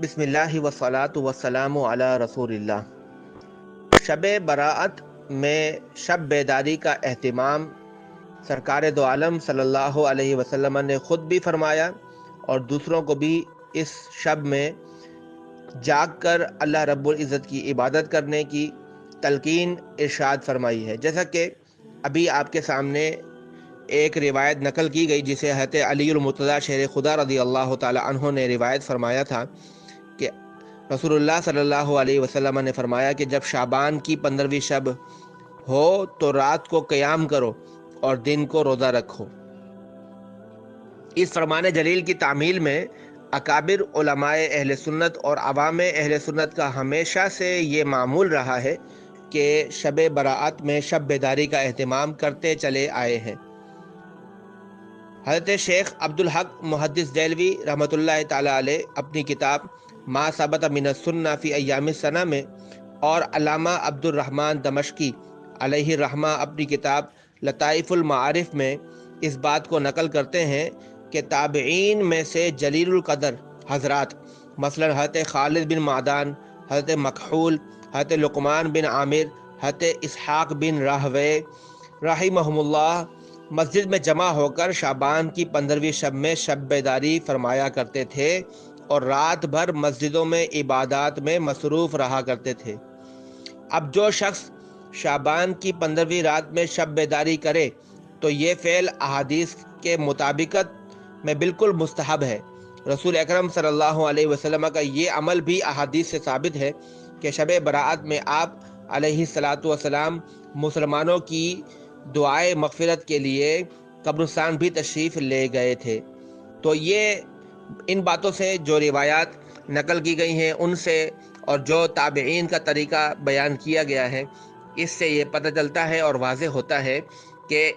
بسم اللہ وسلاۃ وسلام علی رسول اللہ۔ شب براعت میں شب بیداری کا اہتمام سرکار دو عالم صلی اللہ علیہ وسلم نے خود بھی فرمایا اور دوسروں کو بھی اس شب میں جاگ کر اللہ رب العزت کی عبادت کرنے کی تلقین ارشاد فرمائی ہے۔ جیسا کہ ابھی آپ کے سامنے ایک روایت نقل کی گئی جسے حضرت علی المتضی شیر خدا رضی اللہ تعالی عنہ نے روایت فرمایا تھا۔ رسول اللہ صلی اللہ علیہ وسلم نے فرمایا کہ جب شابان کی پندرہویں شب ہو تو رات کو قیام کرو اور دن کو روزہ رکھو۔ اس فرمان جلیل کی تعمیل میں اکابر علماء اہل سنت اور عوام اہل سنت کا ہمیشہ سے یہ معمول رہا ہے کہ شب براعت میں شب بیداری کا اہتمام کرتے چلے آئے ہیں۔ حضرت شیخ عبدالحق محدث دیلوی رحمۃ اللہ تعالی علیہ اپنی کتاب ما ثبت من السنہ فی ایام السنہ میں، اور علامہ عبد الرحمن دمشقی علیہ الرحمہ اپنی کتاب لطائف المعارف میں اس بات کو نقل کرتے ہیں کہ تابعین میں سے جلیل القدر حضرات، مثلا حضرت خالد بن معدان، حضرت مکحول، حضرت لقمان بن عامر، حضرت اسحاق بن راہوے رحمہم اللہ مسجد میں جمع ہو کر شابان کی پندرہویں شب میں شب بیداری فرمایا کرتے تھے۔ اور رات بھر مسجدوں میں عبادات میں مصروف رہا کرتے تھے۔ اب جو شخص شابان کی پندرہویں رات میں شب بیداری کرے، تو یہ فعل احادیث کے مطابقت میں بالکل مستحب ہے۔ رسول اکرم صلی اللہ علیہ وسلم کا یہ عمل بھی احادیث سے ثابت ہے کہ شب براعت میں آپ علیہ السلاۃ والسلام مسلمانوں کی دعائے مغفرت کے لیے قبرستان بھی تشریف لے گئے تھے۔ تو یہ ان باتوں سے جو روایات نقل کی گئی ہیں، ان سے اور جو تابعین کا طریقہ بیان کیا گیا ہے، اس سے یہ پتہ چلتا ہے اور واضح ہوتا ہے کہ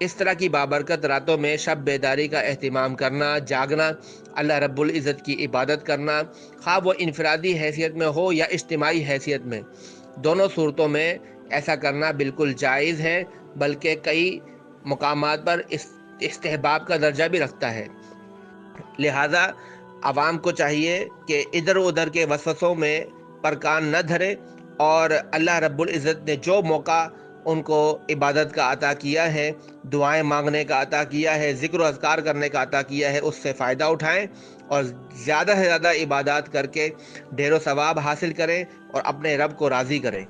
اس طرح کی بابرکت راتوں میں شب بیداری کا اہتمام کرنا، جاگنا، اللہ رب العزت کی عبادت کرنا، خواہ وہ انفرادی حیثیت میں ہو یا اجتماعی حیثیت میں، دونوں صورتوں میں ایسا کرنا بالکل جائز ہے، بلکہ کئی مقامات پر استحباب کا درجہ بھی رکھتا ہے۔ لہذا عوام کو چاہیے کہ ادھر ادھر کے وسوسوں میں پرکان نہ دھرے اور اللہ رب العزت نے جو موقع ان کو عبادت کا عطا کیا ہے، دعائیں مانگنے کا عطا کیا ہے، ذکر و اذکار کرنے کا عطا کیا ہے، اس سے فائدہ اٹھائیں اور زیادہ سے زیادہ عبادات کر کے ڈھیر و ثواب حاصل کریں اور اپنے رب کو راضی کریں۔